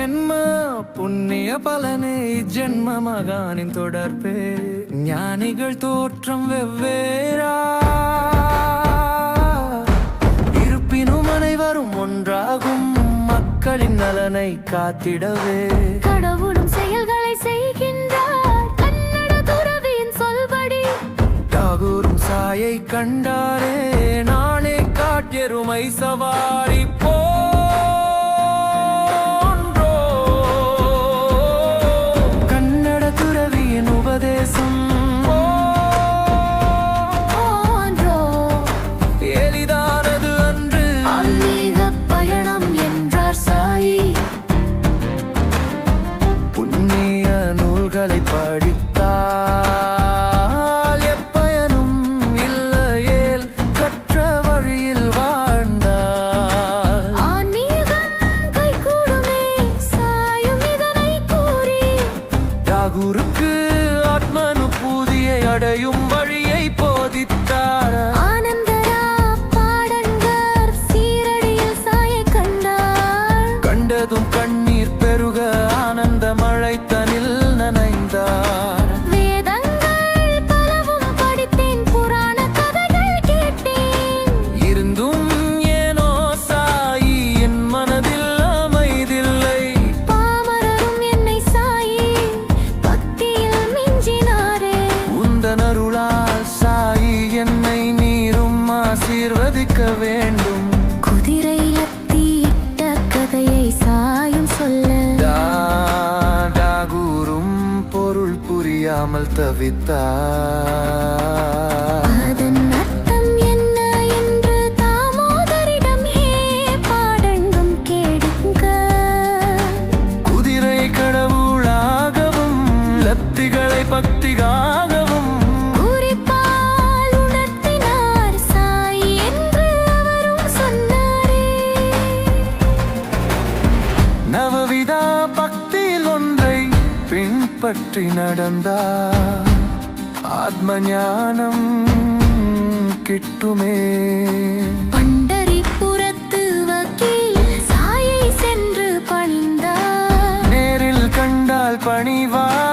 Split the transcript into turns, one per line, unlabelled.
ജന്മ പുണ്യ പലനെ ജന്മ മകാനിൻ തുടർപ്പേ ജ്ഞാനികൾ തോറ്റം വെവ്വേറാ இருப்பினும் அனைவரும் ஒன்றாகும் மக்களின் நலனை காத்திடவே.
கடவுளும் செயல்களை செய்கின்றார். கன்னட துறவியின் சொல்படி.
தாகூரும் சாயை கண்டாரே. நானே காட்டெருமை சவாரி
போ.
டாகூருக்கு ஆத்மனுபூதியை அடையும் வழியை போதித்தார்.
ஆனந்தரா பாடங்கர் சீரடியில் சாயை கண்டார்.
கண்டதும் புரியாமல் தவித்தார்.
அதன் அர்த்தம் என்ன என்று தாமோதரிடம் பாடங்கும் கேடுங்க
குதிரை கடவுளாகவும் லத்திகளை பக்திகாகவும்.
நவவிதா ஒன்றை பின்பற்றி நடந்தா ஆத்ம ஞானம்
கிட்டுமே. பண்டரிபுரத்து வக்கீல் சாயை சென்று பணிந்தார். நேரில் கண்டால்
பணிவார்.